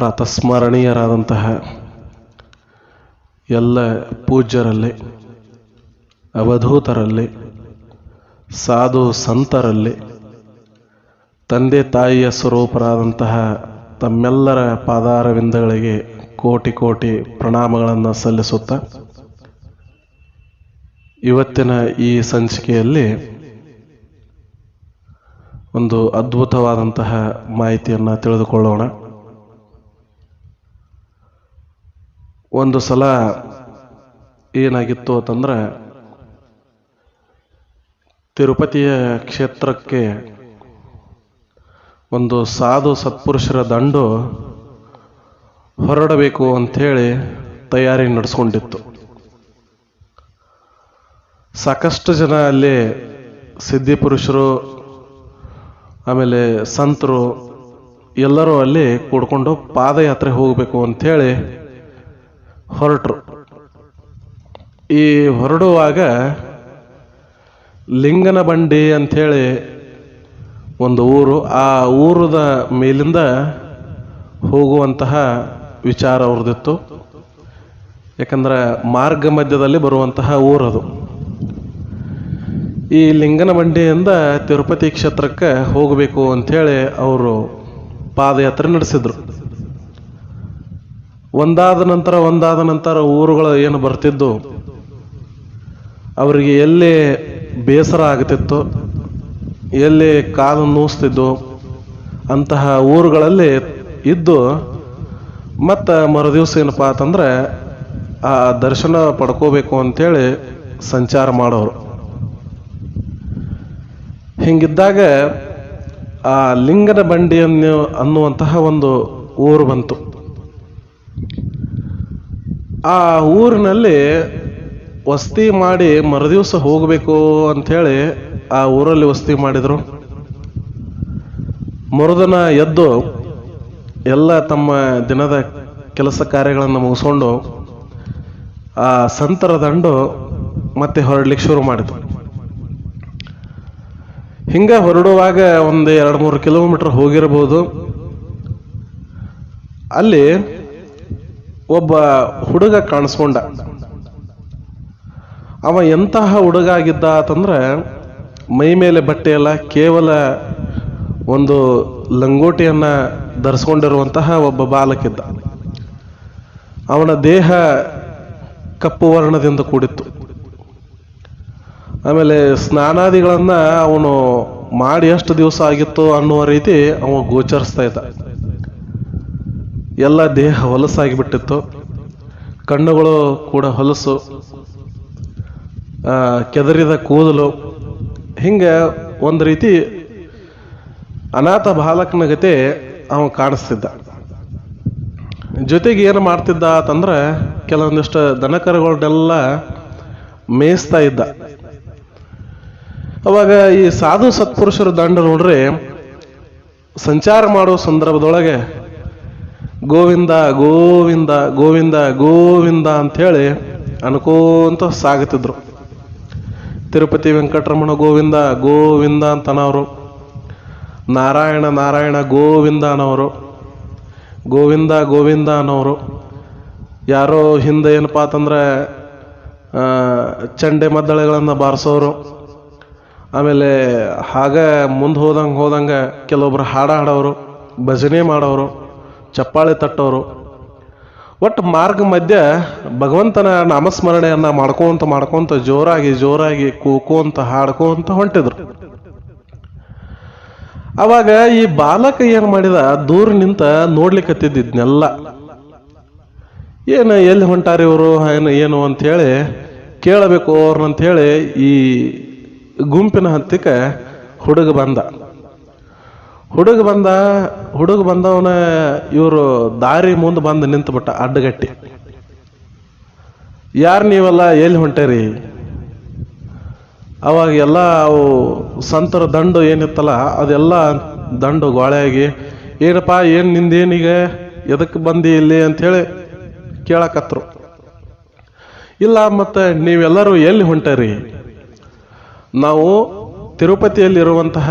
ಪ್ರಾತಸ್ಮರಣೀಯರಾದಂತಹ ಎಲ್ಲ ಪೂಜ್ಯರಲ್ಲಿ, ಅವಧೂತರಲ್ಲಿ, ಸಾಧು ಸಂತರಲ್ಲಿ, ತಂದೆ ತಾಯಿಯ ಸ್ವರೂಪರಾದಂತಹ ತಮ್ಮೆಲ್ಲರ ಪಾದಾರವಿಂದಗಳಿಗೆ ಕೋಟಿ ಕೋಟಿ ಪ್ರಣಾಮಗಳನ್ನು ಸಲ್ಲಿಸುತ್ತಾ, ಇವತ್ತಿನ ಈ ಸಂಚಿಕೆಯಲ್ಲಿ ಒಂದು ಅದ್ಭುತವಾದಂತಹ ಮಾಹಿತಿಯನ್ನು ತಿಳಿದುಕೊಳ್ಳೋಣ. ಒಂದು ಸಲ ಏನಾಗಿತ್ತು ಅಂತಂದ್ರೆ ತಿರುಪತಿಯ ಕ್ಷೇತ್ರಕ್ಕೆ ಒಂದು ಸಾಧು ಸತ್ಪುರುಷರ ದಂಡು ಹೊರಡಬೇಕು ಅಂಥೇಳಿ ತಯಾರಿ ನಡೆಸ್ಕೊಂಡಿತ್ತು. ಸಾಕಷ್ಟು ಜನ ಅಲ್ಲಿ ಸಿದ್ಧಿಪುರುಷರು ಆಮೇಲೆ ಸಂತರು ಎಲ್ಲರೂ ಅಲ್ಲಿ ಕೂಡ್ಕೊಂಡು ಪಾದಯಾತ್ರೆ ಹೋಗಬೇಕು ಅಂಥೇಳಿ ಹೊರಟರು. ಈ ಹೊರಡುವಾಗ ಲಿಂಗನ ಬಂಡಿ ಅಂಥೇಳಿ ಒಂದು ಊರು, ಆ ಊರದ ಮೇಲಿಂದ ಹೋಗುವಂತಹ ವಿಚಾರ ಅವ್ರದ್ದಿತ್ತು ಯಾಕಂದ್ರೆ ಮಾರ್ಗ ಮಧ್ಯದಲ್ಲಿ ಬರುವಂತಹ ಊರದು. ಈ ಲಿಂಗನ ಬಂಡಿಯಿಂದ ತಿರುಪತಿ ಕ್ಷೇತ್ರಕ್ಕೆ ಹೋಗಬೇಕು ಅಂಥೇಳಿ ಅವರು ಪಾದಯಾತ್ರೆ ನಡೆಸಿದ್ರು. ಒಂದಾದ ನಂತರ ಒಂದಾದ ನಂತರ ಊರುಗಳು ಏನು ಬರ್ತಿದ್ದು ಅವರಿಗೆ ಎಲ್ಲಿ ಬೇಸರ ಆಗ್ತಿತ್ತು, ಎಲ್ಲಿ ಕಾಲು ನೂಸ್ತಿದ್ದು, ಅಂತಹ ಊರುಗಳಲ್ಲಿ ಇದ್ದು, ಮತ್ತು ಮರುದಿವ್ಸ ಏನಪ್ಪ ಅಂತಂದ್ರೆ ಆ ದರ್ಶನ ಪಡ್ಕೋಬೇಕು ಅಂಥೇಳಿ ಸಂಚಾರ ಮಾಡೋರು. ಹಿಂಗಿದ್ದಾಗ ಆ ಲಿಂಗನ ಬಂಡಿಯನ್ನು ಅನ್ನುವಂತಹ ಒಂದು ಊರು ಬಂತು. ಆ ಊರಿನಲ್ಲಿ ವಸ್ತಿ ಮಾಡಿ ಮರುದಿವಸ ಹೋಗಬೇಕು ಅಂಥೇಳಿ ಆ ಊರಲ್ಲಿ ವಸ್ತಿ ಮಾಡಿದರು. ಮರುದಿನ ಎದ್ದು ಎಲ್ಲ ತಮ್ಮ ದಿನದ ಕೆಲಸ ಕಾರ್ಯಗಳನ್ನು ಮುಗಿಸ್ಕೊಂಡು ಆ ಸಂತರ ದಂಡು ಮತ್ತೆ ಹೊರಡ್ಲಿಕ್ಕೆ ಶುರು ಮಾಡಿತು ಹಿಂಗೆ ಹೊರಡುವಾಗ ಒಂದು ಎರಡು ಮೂರು ಕಿಲೋಮೀಟರ್ ಹೋಗಿರಬಹುದು ಅಲ್ಲಿ ಒಬ್ಬ ಹುಡುಗ ಕಾಣಿಸ್ಕೊಂಡ. ಅವ ಎಂತಹ ಹುಡುಗ ಆಗಿದ್ದ ಅಂತಂದ್ರೆ ಮೈ ಮೇಲೆ ಬಟ್ಟೆ ಎಲ್ಲ ಕೇವಲ ಒಂದು ಲಂಗೋಟಿಯನ್ನ ಧರಿಸ್ಕೊಂಡಿರುವಂತಹ ಒಬ್ಬ ಬಾಲಕಿದ್ದ. ಅವನ ದೇಹ ಕಪ್ಪು ವರ್ಣದಿಂದ ಕೂಡಿತ್ತು. ಆಮೇಲೆ ಸ್ನಾನಾದಿಗಳನ್ನ ಅವನು ಮಾಡಿ ಎಷ್ಟು ದಿವಸ ಆಗಿತ್ತು ಅನ್ನುವ ರೀತಿ ಅವನು ಗೋಚರಿಸ್ತಾ ಇದ್ದ. ಎಲ್ಲ ದೇಹ ಹೊಲಸಾಗಿ ಬಿಟ್ಟಿತ್ತು ಕಣ್ಣುಗಳು ಕೂಡ ಹೊಲಸು. ಕೆದರಿದ ಕೂದಲು. ಹಿಂಗೆ ಒಂದು ರೀತಿ ಅನಾಥ ಬಾಲಕನ ಗತೆ ಅವ ಕಾಣಿಸ್ತಿದ್ದ. ಜೊತೆಗೆ ಏನು ಮಾಡ್ತಿದ್ದ ಅಂತಂದ್ರೆ ಕೆಲವೊಂದಿಷ್ಟು ದನಕರುಗಳನ್ನೆಲ್ಲ ಮೇಯಿಸ್ತಾ ಇದ್ದ. ಅವಾಗ ಈ ಸಾಧು ಸತ್ಪುರುಷರ ದಂಡ ನೋಡ್ರಿ, ಸಂಚಾರ ಮಾಡುವ ಸಂದರ್ಭದೊಳಗೆ ಗೋವಿಂದ ಗೋವಿಂದ ಗೋವಿಂದ ಗೋವಿಂದ ಅಂಥೇಳಿ ಅನ್ಕೋಂತ ಸಾಗುತ್ತಿದ್ರು. ತಿರುಪತಿ ವೆಂಕಟರಮಣ ಗೋವಿಂದ ಗೋವಿಂದ ಅಂತನವರು. ನಾರಾಯಣ ನಾರಾಯಣ, ಗೋವಿಂದ ಅನ್ನೋರು. ಗೋವಿಂದ ಗೋವಿಂದ ಅನ್ನೋರು. ಯಾರೋ ಹಿಂದೆ ಏನಪ್ಪ ಅಂತಂದ್ರೆ ಚಂಡೆ ಮದ್ದಳೆಗಳನ್ನು ಬಾರಿಸೋರು. ಆಮೇಲೆ ಹಾಗೆ ಮುಂದೆ ಹೋದಂಗೆ ಹೋದಂಗೆ ಕೆಲವೊಬ್ರು ಹಾಡು ಹಾಡೋರು, ಭಜನೆ ಮಾಡೋರು. ಚಪ್ಪಾಳೆ ತಟ್ಟೋರು. ಒಟ್ಟು ಮಾರ್ಗ ಮಧ್ಯ ಭಗವಂತನ ನಾಮಸ್ಮರಣೆಯನ್ನ ಮಾಡ್ಕೊಂತ ಮಾಡ್ಕೊಂತ ಜೋರಾಗಿ ಜೋರಾಗಿ ಕೂಕೋಂತ ಹಾಡ್ಕೋಂತ ಹೊಂಟಿದ್ರು. ಅವಾಗ ಈ ಬಾಲಕ ಏನು ಮಾಡಿದ? ದೂರ ನಿಂತ ನೋಡ್ಲಿಕ್ಕತ್ತಿದ್ದಿದ್ನೆಲ್ಲ ಏನು ಎಲ್ಲಿ ಹೊಂಟಾರಿ ಇವರು? ಏನು ಏನು ಅಂಥೇಳಿ ಕೇಳಬೇಕು ಅವ್ರನ್ನ ಹೇಳಿ ಈ ಗುಂಪಿನ ಹತ್ತಿಕ ಹುಡುಗ ಬಂದ. ಹುಡುಗ ಬಂದ, ಹುಡುಗ ಬಂದವನ ಇವರು ದಾರಿ ಮುಂದೆ ಬಂದು ನಿಂತುಬಿಟ್ಟ ಅಡ್ಡಗಟ್ಟಿ. ಯಾರು ನೀವೆಲ್ಲ ಎಲ್ಲಿ ಹೊಂಟೇರಿ? ಅವಾಗ ಎಲ್ಲ ಅವು ಸಂತರ ದಂಡು ಏನಿತ್ತಲ್ಲ, ಅದೆಲ್ಲ ದಂಡು ಗೋಳೆಯಾಗಿ, ಏನಪ್ಪ, ಏನು ನಿಂದೇನೀಗ ಎದಕ್ಕೆ ಬಂದಿ ಇಲ್ಲಿ? ಅಂಥೇಳಿ ಕೇಳಕತ್ರು. ಇಲ್ಲ, ಮತ್ತು ನೀವೆಲ್ಲರೂ ಎಲ್ಲಿ ಹೊಂಟರಿ? ನಾವು ತಿರುಪತಿಯಲ್ಲಿರುವಂತಹ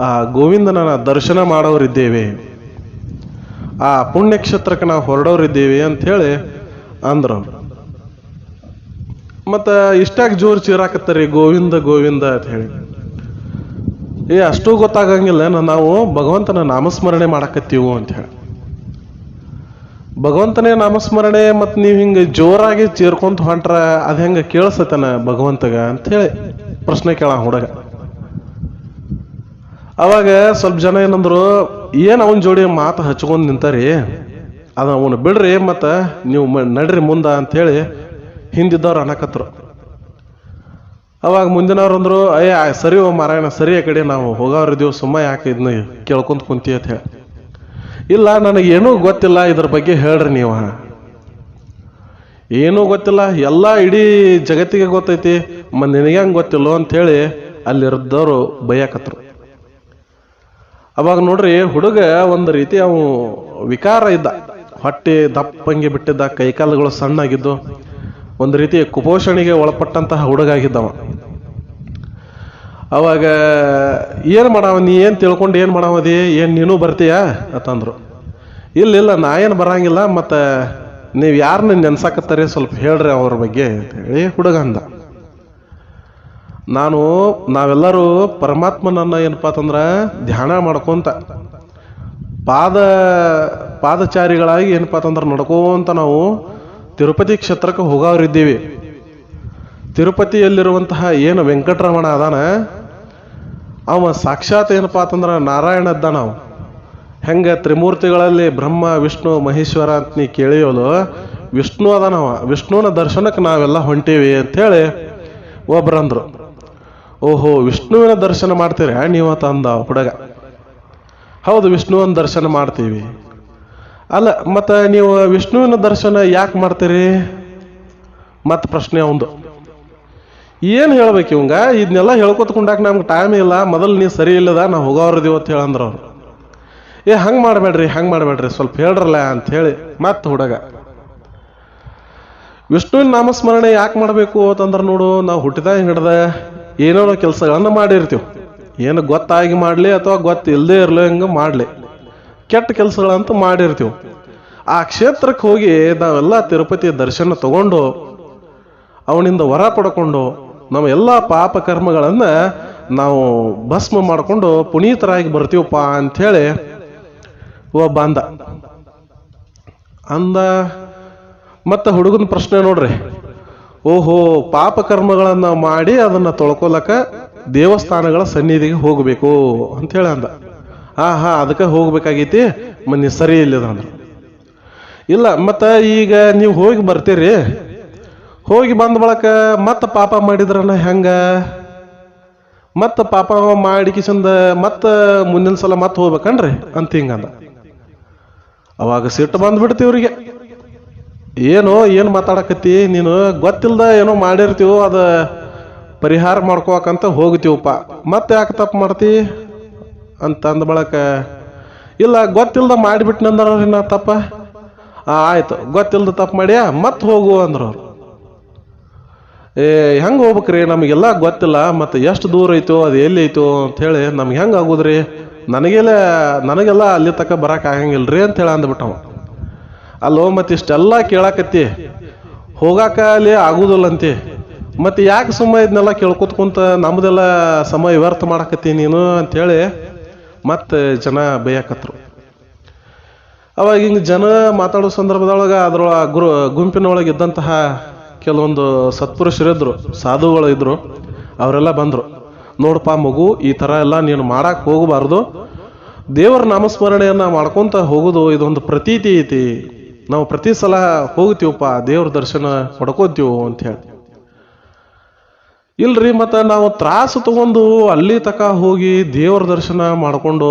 ಆ ಗೋವಿಂದನ ದರ್ಶನ ಮಾಡೋರಿದ್ದೇವೆ. ಆ ಪುಣ್ಯಕ್ಷೇತ್ರಕ್ಕೆ ನಾವು ಹೊರಡೋರಿದ್ದೇವೆ ಅಂಥೇಳಿ ಅಂದ್ರು. ಮತ್ತು ಇಷ್ಟಾಗಿ ಜೋರು ಚೀರಾಕತ್ತರಿ ಗೋವಿಂದ ಗೋವಿಂದ ಅಂತ ಹೇಳಿ. ಏ, ಅಷ್ಟು ಗೊತ್ತಾಗಂಗಿಲ್ಲ ನಾವು ಭಗವಂತನ ನಾಮಸ್ಮರಣೆ ಮಾಡಕತ್ತೀವು ಅಂತ ಹೇಳಿ. ಭಗವಂತನೇ ನಾಮಸ್ಮರಣೆ ಮತ್ತು ನೀವು ಹಿಂಗೆ ಜೋರಾಗಿ ಚೀರ್ಕೊಂತ ಹೊಂಟ್ರ ಅದು ಹೆಂಗೆ ಕೇಳಿಸತನ ಭಗವಂತಗ ಅಂತ ಹೇಳಿ ಪ್ರಶ್ನೆ ಕೇಳ ಹುಡುಗ. ಅವಾಗ ಸ್ವಲ್ಪ ಜನ ಏನಂದ್ರು, ಏನು ಅವನ ಜೋಡಿ ಮಾತು ಹಚ್ಕೊಂಡು ನಿಂತಾರಿ? ಅದು ಅವನು ಬಿಡ್ರಿ, ಮತ್ತು ನೀವು ನಡ್ರಿ ಮುಂದ ಅಂಥೇಳಿ ಹಿಂದಿದ್ದವ್ರು ಅನ್ನಕತ್ರು ಅವಾಗ ಮುಂದಿನವ್ರು ಅಂದ್ರು, ಅಯ್ಯ ಸರಿ ಓ ಮಾರಾಯಣ, ಸರಿ ಆ ಕಡೆ ನಾವು ಹೋಗೋರಿದ್ದೀವಿ ಸುಮ್ಮ ಯಾಕೆ ಇದನ್ನ ಕೇಳ್ಕೊಂತ ಕುಂತಿ? ಅಂತ ಹೇಳಿ. ಇಲ್ಲ ನನಗೇನೂ ಗೊತ್ತಿಲ್ಲ, ಇದ್ರ ಬಗ್ಗೆ ಹೇಳ್ರಿ ನೀವು. ಏನೂ ಗೊತ್ತಿಲ್ಲ, ಎಲ್ಲ ಇಡೀ ಜಗತ್ತಿಗೆ ಗೊತ್ತೈತಿ, ಮ, ನಿನಗೆ ಹಂಗೆ ಗೊತ್ತಿಲ್ಲೋ ಅಂಥೇಳಿ ಅಲ್ಲಿದ್ದವರು ಬೈಯಾಕತ್ರು. ಅವಾಗ ನೋಡ್ರಿ ಹುಡುಗ ಒಂದು ರೀತಿ ಅವು ವಿಕಾರ ಇದ್ದ. ಹೊಟ್ಟೆ ದಪ್ಪಂಗೆ ಬಿಟ್ಟಿದ್ದ, ಕೈಕಾಲುಗಳು ಸಣ್ಣಾಗಿದ್ದು, ಒಂದು ರೀತಿ ಕುಪೋಷಣೆಗೆ ಒಳಪಟ್ಟಂತಹ ಹುಡುಗ ಆಗಿದ್ದವ ಅವಾಗ ಏನು ಮಾಡವ, ನೀ ಏನು ತಿಳ್ಕೊಂಡು ಏನು ಮಾಡವದಿ ಏನು ನೀನು ಬರ್ತೀಯಾ? ಅಂತಂದ್ರು. ಇಲ್ಲ ಇಲ್ಲ, ನಾ ಏನು ಬರಂಗಿಲ್ಲ, ಮತ್ತು ನೀವು ಯಾರನ್ನ ನೆನ್ಸಾಕತ್ತಾರೆ? ಸ್ವಲ್ಪ ಹೇಳ್ರಿ ಅವ್ರ ಬಗ್ಗೆ ಅಂತ ಹೇಳಿ ಹುಡುಗ ಅಂದ. ನಾನು ನಾವೆಲ್ಲರೂ ಪರಮಾತ್ಮನನ್ನು ಏನಪ್ಪ ಅಂತಂದ್ರೆ ಧ್ಯಾನ ಮಾಡ್ಕೊಂತ ಪಾದ ಪಾದಚಾರಿಗಳಾಗಿ ಏನಪ್ಪ ಅಂತಂದ್ರೆ ನಡ್ಕೋಂತ ನಾವು ತಿರುಪತಿ ಕ್ಷೇತ್ರಕ್ಕೆ ಹೋಗೋರಿದ್ದೀವಿ ತಿರುಪತಿಯಲ್ಲಿರುವಂತಹ ಏನು ವೆಂಕಟರಮಣ ಅದಾನ, ಅವ ಸಾಕ್ಷಾತ್ ಏನಪ್ಪ ಅಂತಂದ್ರೆ ನಾರಾಯಣ ಅದ್ದಾನ ನಾವು. ಹೆಂಗೆ ತ್ರಿಮೂರ್ತಿಗಳಲ್ಲಿ ಬ್ರಹ್ಮ, ವಿಷ್ಣು, ಮಹೇಶ್ವರ ಅಂತ ನೀ ಕೇಳಿಯೋಲು ವಿಷ್ಣು ಅದಾನವ. ವಿಷ್ಣುವಿನ ದರ್ಶನಕ್ಕೆ ನಾವೆಲ್ಲ ಹೊಂಟೀವಿ ಅಂಥೇಳಿ ಒಬ್ರಂದ್ರು. ಓಹೋ, ವಿಷ್ಣುವಿನ ದರ್ಶನ ಮಾಡ್ತೀರಿ? ನೀವು ತಂದ ಹುಡುಗ. ಹೌದು ವಿಷ್ಣುವಿನ ದರ್ಶನ ಮಾಡ್ತೀವಿ. ಅಲ್ಲ, ಮತ್ತು ನೀವು ವಿಷ್ಣುವಿನ ದರ್ಶನ ಯಾಕೆ ಮಾಡ್ತೀರಿ? ಮತ್ತೆ ಪ್ರಶ್ನೆ ಅವಂದು ಏನು ಹೇಳ್ಬೇಕು ಇವಂಗ? ಇದನ್ನೆಲ್ಲ ಹೇಳ್ಕೊತ್ಕೊಂಡಾಕ ನಮ್ಗೆ ಟೈಮ್ ಇಲ್ಲ. ಮೊದಲು ನೀವು ಸರಿ ಇಲ್ಲದ, ನಾವು ಹೋಗೋರ್ದೀವಿ ಅಂತ ಹೇಳಂದ್ರ ಅವ್ರು. ಏ, ಹಂಗೆ ಮಾಡಬೇಡ್ರಿ ಹಂಗೆ ಮಾಡಬೇಡ್ರಿ, ಸ್ವಲ್ಪ ಹೇಳ್ರಲ್ಲ ಅಂತ ಹೇಳಿ. ಮತ್ತೆ ಹುಡುಗ. ವಿಷ್ಣುವಿನ ನಾಮಸ್ಮರಣೆ ಯಾಕೆ ಮಾಡಬೇಕು ಅಂತಂದ್ರೆ ನೋಡು, ನಾವು ಹುಟ್ಟಿದಾಗ ಹಿಡ್ದ ಏನೋ ಕೆಲಸಗಳನ್ನು ಮಾಡಿರ್ತೀವಿ. ಏನು ಗೊತ್ತಾಗಿ ಮಾಡಲಿ ಅಥವಾ ಗೊತ್ತಿಲ್ಲದೆ ಇರಲಿ ಹಂಗೆ ಮಾಡಲಿ. ಕೆಟ್ಟ ಕೆಲಸಗಳಂತೂ ಮಾಡಿರ್ತೀವಿ. ಆ ಕ್ಷೇತ್ರಕ್ಕೆ ಹೋಗಿ ನಾವೆಲ್ಲ ತಿರುಪತಿ ದರ್ಶನ ತಗೊಂಡು, ಅವನಿಂದ ವರ ಪಡ್ಕೊಂಡು, ನಮ್ಮ ಎಲ್ಲ ಪಾಪ ಕರ್ಮಗಳನ್ನು ನಾವು ಭಸ್ಮ ಮಾಡಿಕೊಂಡು ಪುನೀತರಾಗಿ ಬರ್ತೀವಪ್ಪ ಅಂಥೇಳಿ ಒಬ್ಬ ಅಂದ. ಅಂದ, ಮತ್ತು ಹುಡುಗನ ಪ್ರಶ್ನೆ ನೋಡ್ರಿ. ಓಹೋ ಪಾಪ ಕರ್ಮಗಳನ್ನು ಮಾಡಿ ಅದನ್ನು ತೊಳ್ಕೊಲಕ ದೇವಸ್ಥಾನಗಳ ಸನ್ನಿಧಿಗೆ ಹೋಗಬೇಕು ಅಂತೇಳಿ ಅಂದ. ಹಾ ಹಾ ಅದಕ್ಕೆ ಹೋಗ್ಬೇಕಾಗೈತಿ? ಮನೆ ಸರಿ ಇಲ್ಲದ ಅಂದ್ರು. ಇಲ್ಲ, ಮತ್ತು ಈಗ ನೀವು ಹೋಗಿ ಬರ್ತೀರಿ. ಹೋಗಿ ಬಂದ ಬಳಕ ಮತ್ತೆ ಪಾಪ ಮಾಡಿದ್ರನ ಹೆಂಗ? ಮತ್ತೆ ಪಾಪ ಮಾಡಿ ಕಿಸಂದ ಮತ್ತೆ ಮುಂದಿನ ಸಲ ಮತ್ತೆ ಹೋಗ್ಬೇಕನ್ರಿ ಅಂತ ಹಿಂಗಂದ ಅವಾಗ ಸಿಟ್ಟು ಬಂದ್ಬಿಡ್ತಿ ಇವ್ರಿಗೆ ಏನೋ, ಏನು ಮಾತಾಡಕತ್ತಿ? ನೀನು ಗೊತ್ತಿಲ್ಲದ ಏನೋ ಮಾಡಿರ್ತೀವೋ, ಅದು ಪರಿಹಾರ ಮಾಡ್ಕೋಕಂತ ಹೋಗ್ತೀವಪ್ಪ. ಮತ್ತೆ ಯಾಕೆ ತಪ್ಪು ಮಾಡ್ತಿ? ಅಂತ ಅಂದ ಬಳಕ, ಇಲ್ಲ ಗೊತ್ತಿಲ್ಲದ ಮಾಡಿಬಿಟ್ನಂದ್ರ ನಾ ತಪ್ಪ. ಆಯಿತು, ಗೊತ್ತಿಲ್ದ ತಪ್ಪು ಮಾಡ್ಯಾ ಮತ್ತೆ ಹೋಗು ಅಂದ್ರು ಅವ್ರು. ಏ, ಹೆಂಗೆ ಹೋಗ್ಬೇಕ್ರಿ? ನಮಗೆಲ್ಲ ಗೊತ್ತಿಲ್ಲ ಮತ್ತು ಎಷ್ಟು ದೂರ ಐತೋ, ಅದು ಎಲ್ಲಿ ಐತೋ ಅಂಥೇಳಿ ನಮ್ಗೆ ಹೆಂಗೆ ಆಗೋದ್ರಿ? ನನಗೆಲ್ಲ ನನಗೆಲ್ಲ ಅಲ್ಲಿ ತನಕ ಬರಕ್ಕೆ ಆಗಂಗಿಲ್ರಿ ಅಂತೇಳಿ ಅಂದ್ಬಿಟ್ಟವ. ಅಲ್ಲೋ, ಮತ್ತು ಇಷ್ಟೆಲ್ಲ ಕೇಳಾಕತ್ತಿ. ಹೋಗಾಕ ಅಲ್ಲಿ ಆಗುದಿಲ್ಲಂತಿ. ಮತ್ತು ಯಾಕೆ ಸುಮ್ಮ ಇದನ್ನೆಲ್ಲ ಕೇಳ್ಕೊತ ಕುಂತ ನಮ್ದೆಲ್ಲ ಸಮಯ ವ್ಯರ್ಥ ಮಾಡಾಕತ್ತಿ ನೀನು ಅಂತೇಳಿ ಮತ್ತೆ ಜನ ಬೈಯಾಕತ್ರು. ಅವಾಗ ಹಿಂಗೆ ಜನ ಮಾತಾಡೋ ಸಂದರ್ಭದೊಳಗೆ ಅದ್ರೊಳ ಗುರು ಗುಂಪಿನೊಳಗೆ ಇದ್ದಂತಹ ಕೆಲವೊಂದು ಸತ್ಪುರುಷರಿದ್ರು, ಸಾಧುಗಳು ಇದ್ದರು ಅವರೆಲ್ಲ ಬಂದರು. ನೋಡಪ್ಪ ಮಗು, ಈ ಥರ ಎಲ್ಲ ನೀನು ಮಾಡಕ್ಕೆ ಹೋಗಬಾರ್ದು. ದೇವರ ನಾಮಸ್ಮರಣೆಯನ್ನು ಮಾಡ್ಕೊತ ಹೋಗೋದು ಇದೊಂದು ಪ್ರತೀತಿ ಐತಿ. ನಾವು ಪ್ರತಿ ಸಲ ಹೋಗ್ತೀವಪ್ಪ, ದೇವ್ರ ದರ್ಶನ ಪಡ್ಕೋತೀವಿ ಅಂತ ಹೇಳಿ. ಇಲ್ರಿ, ಮತ್ತು ನಾವು ತ್ರಾಸು ತಗೊಂಡು ಅಲ್ಲಿ ತಕ ಹೋಗಿ ದೇವ್ರ ದರ್ಶನ ಮಾಡಿಕೊಂಡು,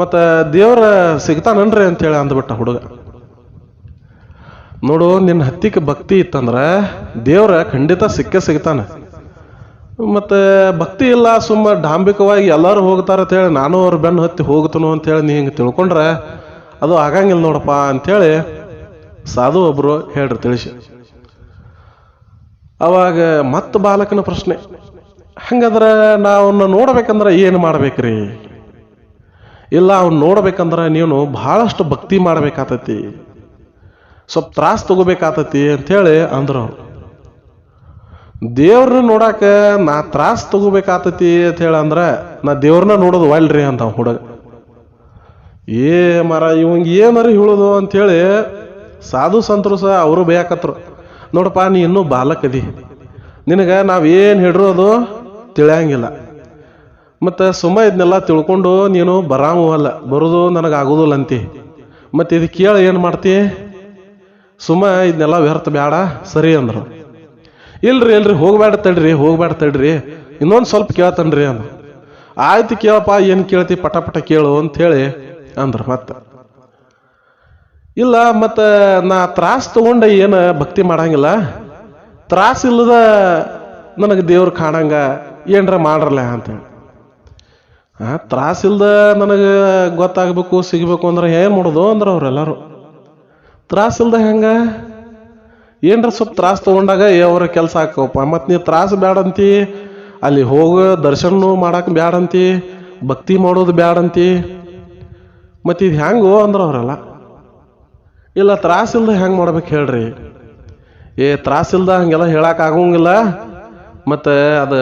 ಮತ್ತು ದೇವ್ರ ಸಿಗ್ತಾನನ್ರಿ ಅಂತೇಳಿ ಅಂದ್ಬಿಟ್ಟ ಹುಡುಗ. ನೋಡು, ನಿನ್ನ ಹತ್ತಿಗೆ ಭಕ್ತಿ ಇತ್ತಂದ್ರೆ ದೇವ್ರ ಖಂಡಿತ ಸಿಕ್ಕೇ ಸಿಗ್ತಾನೆ. ಮತ್ತು ಭಕ್ತಿ ಇಲ್ಲ, ಸುಮ್ಮ ಡಾಂಬಿಕವಾಗಿ ಎಲ್ಲರೂ ಹೋಗ್ತಾರ ಅಂತೇಳಿ ನಾನು ಅವ್ರ ಬೆನ್ನು ಹತ್ತಿ ಹೋಗ್ತನು ಅಂತೇಳಿ ನೀ ಹಿಂಗೆ ತಿಳ್ಕೊಂಡ್ರೆ, ಅದು ಆಗಂಗಿಲ್ಲ ನೋಡಪ್ಪ ಅಂತೇಳಿ ಸಾಧು ಒಬ್ರು ಹೇಳ್ರಿ ತಿಳಿಸಿ. ಅವಾಗ ಮತ್ತ ಬಾಲಕನ ಪ್ರಶ್ನೆ, ಹಂಗಂದ್ರೆ ನಾವು ಅವನ್ನ ನೋಡ್ಬೇಕಂದ್ರೆ ಏನು ಮಾಡ್ಬೇಕ್ರಿ? ಇಲ್ಲ, ಅವ್ನ ನೋಡ್ಬೇಕಂದ್ರೆ ನೀನು ಬಹಳಷ್ಟು ಭಕ್ತಿ ಮಾಡ್ಬೇಕಾತತಿ, ಸ್ವಲ್ಪ ತ್ರಾಸ ತಗೋಬೇಕಾತತಿ ಅಂಥೇಳಿ ಅಂದ್ರು ಅವ್ರು. ದೇವ್ರನ್ನ ನೋಡಾಕ ನಾ ತ್ರಾಸ ತಗೋಬೇಕಾತತಿ ಅಂತ ಹೇಳಿ ಅಂದ್ರ, ನಾ ದೇವ್ರನ್ನ ನೋಡೋದು ಒಲ್ರಿ ಅಂತ ಹುಡುಗ. ಏ ಮರ ಇವಂಗ ಏನಾರ ಹೇಳೋದು? ಅಂತೇಳಿ ಸಾಧು ಸಂತರು ಸಹ ಅವರು ಬೇಯಾಕತ್ರು. ನೋಡಪ್ಪ, ನೀ ಇನ್ನೂ ಬಾಲಕದಿ ನಿನಗೆ ನಾವೇನು ಅದು ತಿಳಿಯಂಗಿಲ್ಲ. ಮತ್ತು ಸುಮ್ಮ ಇದನ್ನೆಲ್ಲ ತಿಳ್ಕೊಂಡು ನೀನು ಬರಾಮು ಅಲ್ಲ, ಬರೋದು ನನಗೆ ಆಗೋದಿಲ್ಲ ಅಂತಿ ಮತ್ತು ಇದು ಕೇಳಿ ಏನು ಮಾಡ್ತಿ? ಸುಮ್ಮ ಇದನ್ನೆಲ್ಲ ವ್ಯರ್ಥ ಬೇಡ ಸರಿ ಅಂದ್ರು. ಇಲ್ರಿ ಇಲ್ರಿ ಹೋಗ್ಬೇಡ ತಡ್ರಿ ಹೋಗ್ಬೇಡ ತಡ್ರಿ, ಇನ್ನೊಂದು ಸ್ವಲ್ಪ ಕೇಳ್ತಾನ್ರಿ ಅಂದ ಆಯ್ತು ಕೇಳಪ್ಪ, ಏನು ಕೇಳ್ತಿ, ಪಟ ಪಟ ಕೇಳು ಹೇಳಿ ಅಂದ್ರು ಮತ್ತೆ. ಇಲ್ಲ, ಮತ್ತು ನಾ ತ್ರಾಸ ತಗೊಂಡ ಏನು ಭಕ್ತಿ ಮಾಡಂಗಿಲ್ಲ. ತ್ರಾಸ ಇಲ್ಲದ ನನಗೆ ದೇವ್ರು ಕಾಣಂಗ ಏನರ ಮಾಡ್ರಲ್ಲ ಅಂತೇಳಿ. ಆ, ತ್ರಾಸ ಇಲ್ದ ನನಗೆ ಗೊತ್ತಾಗಬೇಕು, ಸಿಗಬೇಕು ಅಂದ್ರೆ ಏನು ಮಾಡೋದು ಅಂದ್ರೆ ಅವರೆಲ್ಲರೂ. ತ್ರಾಸ ಇಲ್ದ ಹೆಂಗ? ಏನರ ಸ್ವಲ್ಪ ತ್ರಾಸ ತಗೊಂಡಾಗ ಅವ್ರ ಕೆಲಸ ಹಾಕೋಪ್ಪ ಮತ್ತು ನೀ ತ್ರಾಸ ಬ್ಯಾಡಂತಿ ಅಲ್ಲಿ ಹೋಗೋ ದರ್ಶನ ಮಾಡಕ್ಕೆ ಬ್ಯಾಡಂತಿ ಭಕ್ತಿ ಮಾಡೋದು ಬ್ಯಾಡಂತಿ ಮತ್ತು ಇದು ಹೆಂಗೋ ಅಂದ್ರೆ ಅವರೆಲ್ಲ. ಇಲ್ಲ, ತ್ರಾಸ ಇಲ್ದ ಹೆಂಗೆ ಮಾಡ್ಬೇಕು ಹೇಳ್ರಿ? ಏ ತ್ರಾಸಿಲ್ದ ಹಂಗೆಲ್ಲ ಹೇಳಕ್ಕೆ ಆಗೋಂಗಿಲ್ಲ. ಮತ್ತು ಅದು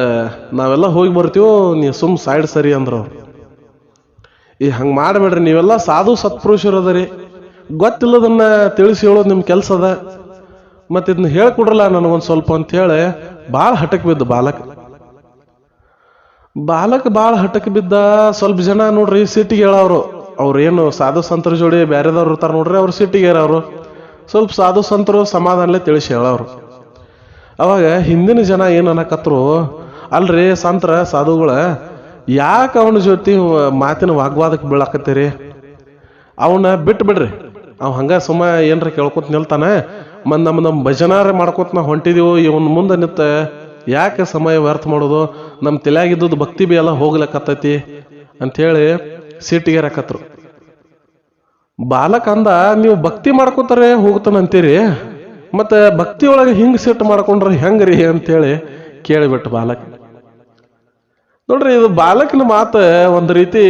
ನಾವೆಲ್ಲ ಹೋಗಿ ಬರ್ತೀವೋ, ನೀ ಸುಮ್ ಸೈಡ್ ಸರಿ ಅಂದ್ರು. ಈ ಹಂಗೆ ಮಾಡ್ಬೇಡ್ರಿ, ನೀವೆಲ್ಲ ಸಾಧು ಸತ್ಪುರುಷರು ಅದರಿ ಗೊತ್ತಿಲ್ಲದನ್ನ ತಿಳಿಸಿ ಹೇಳೋದು ನಿಮ್ಮ ಕೆಲಸ ಅದ. ಮತ್ತು ಇದನ್ನ ಹೇಳ್ಕೊಡ್ರಲ್ಲ ನನಗೊಂದು ಸ್ವಲ್ಪ ಅಂತೇಳಿ ಭಾಳ ಹಟಕ್ ಬಿದ್ದ ಬಾಲಕ. ಬಾಲಕ ಭಾಳ ಹಟಕ್ ಬಿದ್ದ, ಸ್ವಲ್ಪ ಜನ ನೋಡ್ರಿ ಸಿಟಿಗೆ ಹೇಳೋರು. ಅವ್ರು ಏನು ಸಾಧು ಸಂತರ ಜೋಡಿ ಬೇರೆದವ್ರು ಇರ್ತಾರೆ ನೋಡ್ರಿ ಅವ್ರು ಸಿಟ್ಟಿಗೆ ಅವರು. ಸ್ವಲ್ಪ ಸಾಧು ಸಂತರು ಸಮಾಧಾನಲೇ ತಿಳಿಸಿ ಹೇಳೋರು. ಅವಾಗ ಹಿಂದಿನ ಜನ ಏನು ಅನ್ನಕತ್ರು, ಅಲ್ರಿ ಸಂತರ, ಸಾಧುಗಳ, ಯಾಕೆ ಅವನ ಜೊತೆ ಮಾತಿನ ವಾಗ್ವಾದಕ್ಕೆ ಬೀಳಾಕತ್ತೀರಿ? ಅವನ್ನ ಬಿಟ್ಟು ಬಿಡ್ರಿ. ಅವ್ ಹಂಗ ಸುಮ್ಮ ಏನ್ರ ಕೇಳ್ಕೊತ ನಿಲ್ತಾನೆ, ಮನ್ ನಮ್ಮ ನಮ್ಮ ಭಜನಾರ ಮಾಡ್ಕೊತ ನಾವು ಹೊಂಟಿದೀವು, ಇವನ್ ಮುಂದೆ ನಿತ್ತ ಯಾಕೆ ಸಮಯ ವ್ಯರ್ಥ ಮಾಡೋದು? ನಮ್ಮ ತಲೆಯಾಗಿದ್ದದ್ದು ಭಕ್ತಿ ಬಿ ಎಲ್ಲ ಹೋಗ್ಲಕ್ಕತ್ತೈತಿ ಅಂಥೇಳಿ ಸಿಟ್ಟಿಗೆರಕತ್ರು ಬಾಲಕ ಅಂದ, ನೀವು ಭಕ್ತಿ ಮಾಡ್ಕೋತಾರೆ ಹೋಗ್ತಾನಂತೀರಿ ಮತ್ತೆ ಭಕ್ತಿ ಒಳಗೆ ಹಿಂಗೆ ಸಿಟ್ಟು ಮಾಡ್ಕೊಂಡ್ರೆ ಹೆಂಗ್ರಿ? ಅಂತೇಳಿ ಕೇಳಿಬಿಟ್ಟು ಬಾಲಕ. ನೋಡ್ರಿ, ಇದು ಬಾಲಕನ ಮಾತು ಒಂದು ರೀತಿ